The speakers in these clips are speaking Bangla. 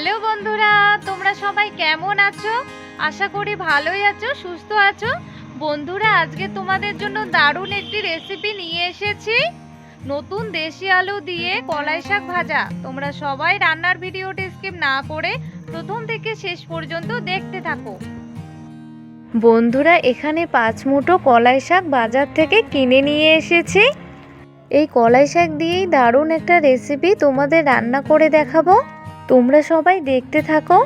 হ্যালো বন্ধুরা, তোমরা সবাই কেমন আছো? আশা করি ভালোই আছো, সুস্থ আছো। বন্ধুরা, আজকে তোমাদের জন্য দারুণ একটি রেসিপি নিয়ে এসেছি। নতুন দেশি আলু দিয়ে কলাই শাক ভাজা। তোমরা সবাই রান্নার ভিডিওটি স্কিপ না করে প্রথম থেকে শেষ পর্যন্ত দেখতে থাকো। বন্ধুরা, এখানে পাঁচ মুঠো কলাই শাক বাজার থেকে কিনে নিয়ে এসেছি। এই কলাই শাক দিয়েই দারুণ একটা রেসিপি তোমাদের রান্না করে দেখাবো। তোমরা সবাই দেখতে থাকো।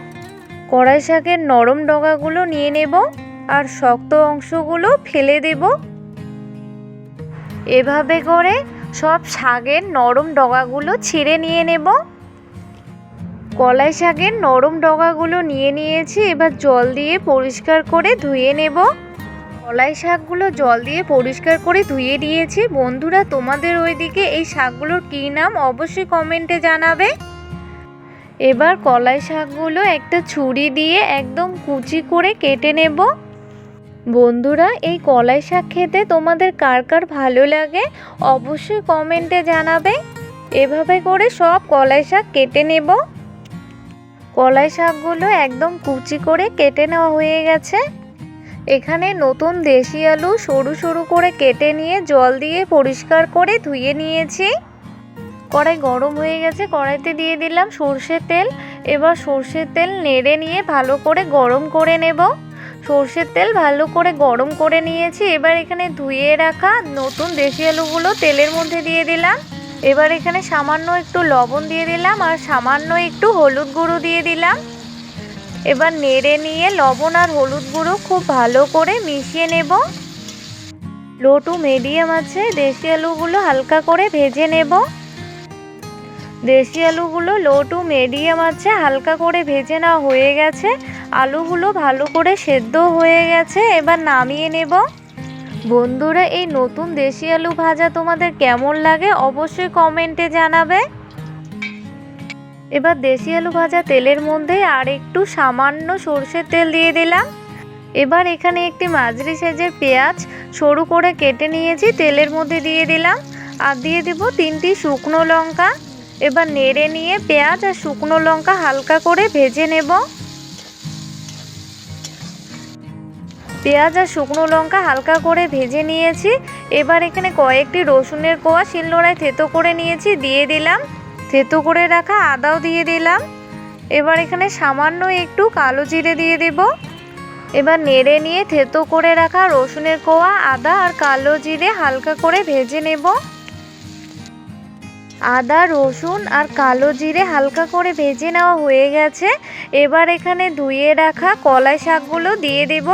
কড়াই শাকের নরম ডগাগুলো নিয়ে নেব আর শক্ত অংশগুলো ফেলে দেব। এভাবে করে সব শাকের নরম ডগাগুলো ছিঁড়ে নিয়ে নেব। কলাই শাকের নরম ডগাগুলো নিয়ে নিয়েছি, এবার জল দিয়ে পরিষ্কার করে ধুয়ে নেব। কলাই শাকগুলো জল দিয়ে পরিষ্কার করে ধুয়ে দিয়েছি। বন্ধুরা, তোমাদের ওইদিকে এই শাকগুলোর কী নাম অবশ্যই কমেন্টে জানাবে। এবার কলাই শাকগুলো একটা ছুরি দিয়ে একদম কুচি করে কেটে নেব। বন্ধুরা, এই কলাই শাক খেতে তোমাদের কার কার ভালো লাগে অবশ্যই কমেন্টে জানাবে। এভাবে করে সব কলাই শাক কেটে নেব। কলাই শাকগুলো একদম কুচি করে কেটে নেওয়া হয়ে গেছে। এখানে নতুন দেশি আলু সরু সরু করে কেটে নিয়ে জল দিয়ে পরিষ্কার করে ধুয়ে নিয়েছি। কড়াই গরম হয়ে গেছে, কড়াইতে দিয়ে দিলাম সর্ষের তেল। এবার সর্ষের তেল নেড়ে নিয়ে ভালো করে গরম করে নেব। সর্ষের তেল ভালো করে গরম করে নিয়েছি। এবার এখানে ধুয়ে রাখা নতুন দেশি আলুগুলো তেলের মধ্যে দিয়ে দিলাম। এবার এখানে সামান্য একটু লবণ দিয়ে দিলাম আর সামান্য একটু হলুদ গুঁড়ো দিয়ে দিলাম। এবার নেড়ে নিয়ে লবণ আর হলুদ গুঁড়ো খুব ভালো করে মিশিয়ে নেব। লো টু মিডিয়াম আছে, দেশি আলুগুলো হালকা করে ভেজে নেব। দেশি আলুগুলো লো টু মিডিয়াম আছে, হালকা করে ভেজে নেওয়া হয়ে গেছে। আলুগুলো ভালো করে সেদ্ধ হয়ে গেছে, এবার নামিয়ে নেব। বন্ধুরা, এই নতুন দেশি আলু ভাজা তোমাদের কেমন লাগে অবশ্যই কমেন্টে জানাবে। এবার দেশি আলু ভাজা তেলের মধ্যে আর একটু সামান্য সর্ষের তেল দিয়ে দিলাম। এবার এখানে একটি মাঝারি সাইজের পেঁয়াজ সরু করে কেটে নিয়েছি, তেলের মধ্যে দিয়ে দিলাম। আর দিয়ে দেব তিনটি শুকনো লঙ্কা। এবার নেড়ে নিয়ে পেঁয়াজ আর শুকনো লঙ্কা হালকা করে ভেজে নেব। পেঁয়াজ আর শুকনো লঙ্কা হালকা করে ভেজে নিয়েছি। এবার এখানে কয়েকটি রসুনের কোয়া শিলনোড়ায় থেতো করে নিয়েছি, দিয়ে দিলাম। থেতো করে রাখা আদাও দিয়ে দিলাম। এবার এখানে সামান্য একটু কালো জিরে দিয়ে দেব। এবার নেড়ে নিয়ে থেতো করে রাখা রসুনের কোয়া, আদা আর কালো জিরে হালকা করে ভেজে নেব। আদা, রসুন আর কালো জিরে হালকা করে ভেজে নেওয়া হয়ে গেছে। এবার এখানে ধুয়ে রাখা কলাই শাকগুলো দিয়ে দেব।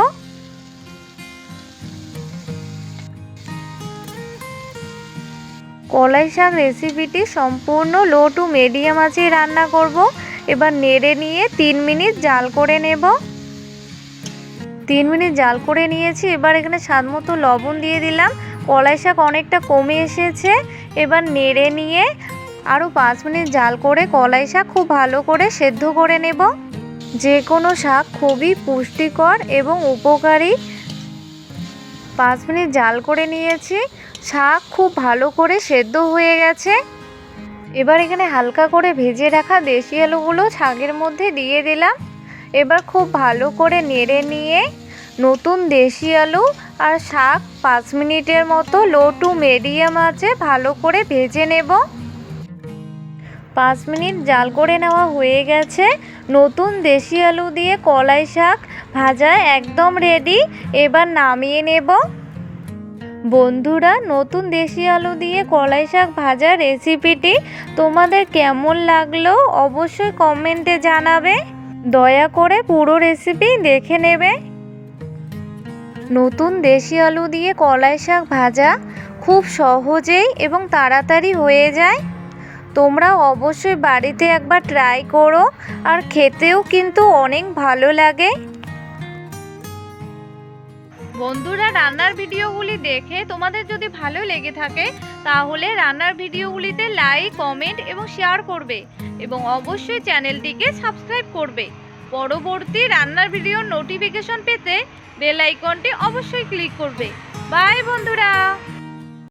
কলাই শাক রেসিপিটি সম্পূর্ণ লো টু মিডিয়াম আছে রান্না করব। এবার নেড়ে নিয়ে তিন মিনিট জাল করে নেব। তিন মিনিট জাল করে নিয়েছি। এবার এখানে স্বাদ মতো লবণ দিয়ে দিলাম। কলাই শাক অনেকটা কমে এসেছে। এবার নেড়ে নিয়ে আরও পাঁচ মিনিট জাল করে কলাই শাক খুব ভালো করে সেদ্ধ করে নেব। যে কোনো শাক খুবই পুষ্টিকর এবং উপকারী। পাঁচ মিনিট জাল করে নিয়েছি। শাক খুব ভালো করে সেদ্ধ হয়ে গেছে। এবার এখানে হালকা করে ভেজে রাখা দেশি আলুগুলো শাকের মধ্যে দিয়ে দিলাম। এবার খুব ভালো করে নেড়ে নিয়ে নতুন দেশি আলু আর শাক পাঁচ মিনিটের মতো লো টু মিডিয়াম আছে, ভালো করে ভেজে নেব। পাঁচ মিনিট জাল করে নেওয়া হয়ে গেছে। নতুন দেশি আলু দিয়ে কলাই শাক ভাজা একদম রেডি এবার নামিয়ে নেব। বন্ধুরা, নতুন দেশি আলু দিয়ে কলাই শাক ভাজার রেসিপিটি তোমাদের কেমন লাগল অবশ্যই কমেন্টে জানাবে। দয়া করে পুরো রেসিপি দেখে নেবে। নতুন দেশি আলু দিয়ে কলাই শাক ভাজা খুব সহজেই এবং তাড়াতাড়ি হয়ে যায়। তোমরা অবশ্যই বাড়িতে একবার ট্রাই করো আর খেতেও কিন্তু অনেক ভালো লাগে। বন্ধুরা, রান্নার ভিডিওগুলি দেখে তোমাদের যদি ভালো লেগে থাকে, তাহলে রান্নার ভিডিওগুলিতে লাইক কমেন্ট এবং শেয়ার করবে এবং অবশ্যই চ্যানেলটিকে সাবস্ক্রাইব করবে। পরবর্তী রান্নার ভিডিও নোটিফিকেশন পেতে বেল আইকনটি অবশ্যই ক্লিক করবে। বাই বন্ধুরা!